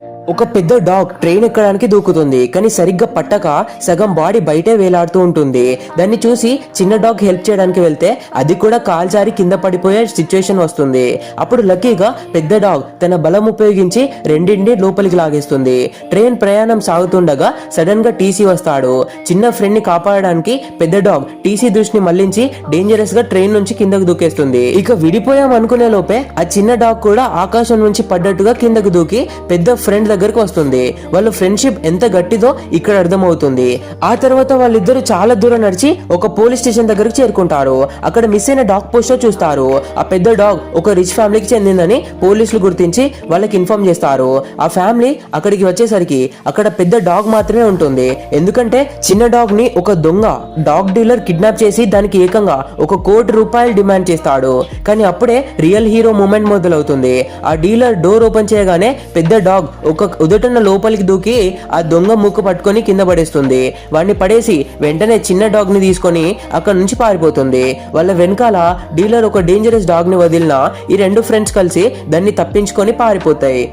you ఒక పెద్ద dog train ఎక్కడానికి దూకుతుంది కానీ సరిగ్గా పట్టక సగం బాడీ బయటే వేలాడుతూ ఉంటుంది. దాన్ని చూసి చిన్న డాగ్ హెల్ప్ చేయడానికి వెళ్తే అది కూడా కాల్చారి కింద పడిపోయే సిచ్యువేషన్ వస్తుంది. అప్పుడు లక్కీగా పెద్ద డాగ్ తన బలం ఉపయోగించి రెండింటిని లోపలికి లాగేస్తుంది. ట్రైన్ ప్రయాణం సాగుతుండగా సడన్గా టీసీ వస్తాడు. చిన్న ఫ్రెండ్ని కాపాడడానికి పెద్ద డాగ్ టీసీ దృష్టిని మళ్ళించి డేంజరస్గా ట్రైన్ నుంచి కిందకు దూకేస్తుంది. ఇక విడిపోయాం అనుకునే లోపే ఆ చిన్న డాగ్ కూడా ఆకాశం నుంచి పడ్డట్టుగా కిందకు దూకి పెద్ద ఫ్రెండ్ దగ్గరకు వస్తుంది. వాళ్ళ ఫ్రెండ్షిప్ ఎంత గట్టిదో ఇక్కడ అర్థమవుతుంది. ఆ తర్వాత వాళ్ళిద్దరు చాలా దూరం నడిచి ఒక పోలీస్ స్టేషన్ దగ్గరకు చేరుకుంటారు. అక్కడ మిస్ అయిన డాగ్ పోస్టర్ చూస్తారు. ఆ పెద్ద డాగ్ ఒక రిచ్ ఫ్యామిలీకి చెందిందని పోలీసులు గుర్తించి వాళ్ళకి ఇన్ఫార్మ్ చేస్తారు. ఆ ఫ్యామిలీ అక్కడికి వచ్చేసరికి అక్కడ పెద్ద డాగ్ మాత్రమే ఉంటుంది. ఎందుకంటే చిన్న డాగ్ని ఒక దొంగ డాగ్ డీలర్ కిడ్నాప్ చేసి దానికి ఏకంగా ఒక కోటి రూపాయలు డిమాండ్ చేస్తాడు. కానీ అప్పుడే రియల్ హీరో మూమెంట్ మొదలవుతుంది. ఆ డీలర్ డోర్ ఓపెన్ చేయగానే పెద్ద డాగ్ ఒక ఒక ఉదటన లోపలికి దూకి ఆ దొంగ ముక్కు పట్టుకొని కింద పడేస్తుంది. వాడిని పడేసి వెంటనే చిన్న డాగ్ని తీసుకొని అక్కడ నుంచి పారిపోతుంది. వాళ్ళ వెనకాల డీలర్ ఒక డేంజరస్ డాగ్ని వదిలిన ఈ రెండు ఫ్రెండ్స్ కలిసి దాన్ని తప్పించుకొని పారిపోతాయి.